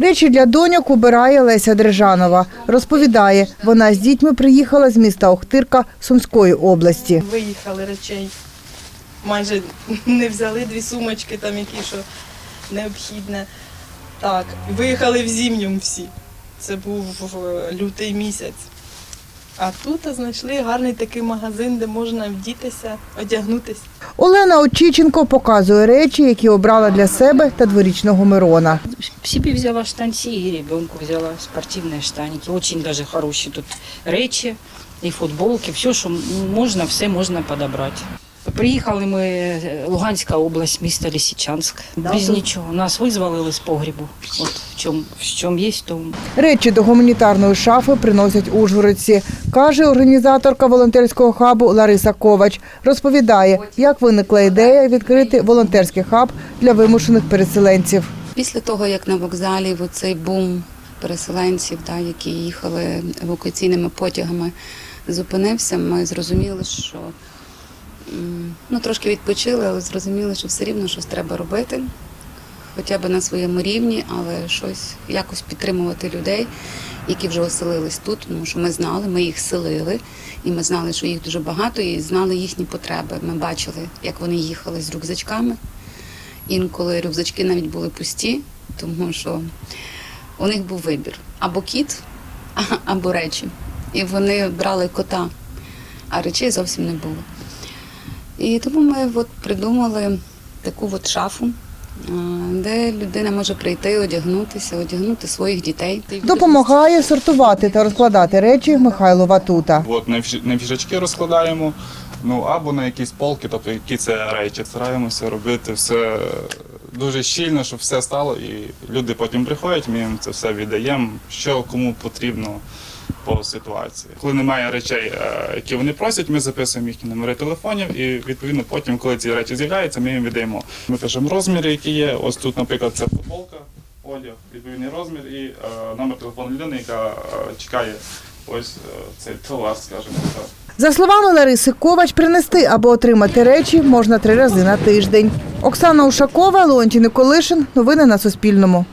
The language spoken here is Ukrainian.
Речі для доньок убирає Леся Держанова. Розповідає, вона з дітьми приїхала з міста Охтирка Сумської області. Виїхали речей. Майже не взяли дві сумочки, там які що необхідне. Так, виїхали в зімнюм всі. Це був лютий місяць. А тут знайшли гарний такий магазин, де можна вдітися, одягнутися. Олена Очіченко показує речі, які обрала для себе та дворічного Мирона. Себе взяла штанцы и ребенку взяла спортивные штаники. Очень даже хорошие тут речи и футболки. Все, що можна, все можна подобрати. Приїхали ми е, Луганська область, місто Лисичанськ. Без нічого. Нас визволили з погрібу. От в чому, в чому є, тому. Речі до гуманітарної шафи приносять ужгородці, каже організаторка волонтерського хабу Лариса Ковач. Розповідає, як виникла ідея відкрити волонтерський хаб для вимушених переселенців. Після того, як на вокзалі в цей бум переселенців, да, які їхали евакуаційними потягами, зупинився, ми зрозуміли, що ну, трошки відпочили, але зрозуміли, що все рівно щось треба робити, хоча б на своєму рівні, але щось якось підтримувати людей, які вже оселились тут, тому що ми знали, ми їх селили, і ми знали, що їх дуже багато, і знали їхні потреби. Ми бачили, як вони їхали з рюкзачками. Інколи рюкзачки навіть були пусті, тому що у них був вибір або кіт, або речі. І вони брали кота, а речей зовсім не було. І тому ми от придумали таку от шафу, де людина може прийти, одягнутися, одягнути своїх дітей. Допомагає сортувати та розкладати речі Михайло Ватута. От на фіжачки розкладаємо, ну або на якісь полки, тобто які це речі. Стараємося робити все дуже щільно, щоб все стало, і люди потім приходять, ми їм це все віддаємо, що кому потрібно по ситуації. Коли немає речей, е, які вони просять, ми записуємо їхні номери телефонів, і відповідно потім, коли ці речі з'являються, ми їм віддаємо. Ми пишемо розміри, які є. Ось тут, наприклад, це футболка, одяг, відповідний розмір і е, номер телефону людини, яка е, чекає ось цей товар, скажімо так. За словами Лариси Ковач, принести або отримати речі можна три рази на тиждень. Оксана Ушакова, Леонтій Николишин. Новини на Суспільному.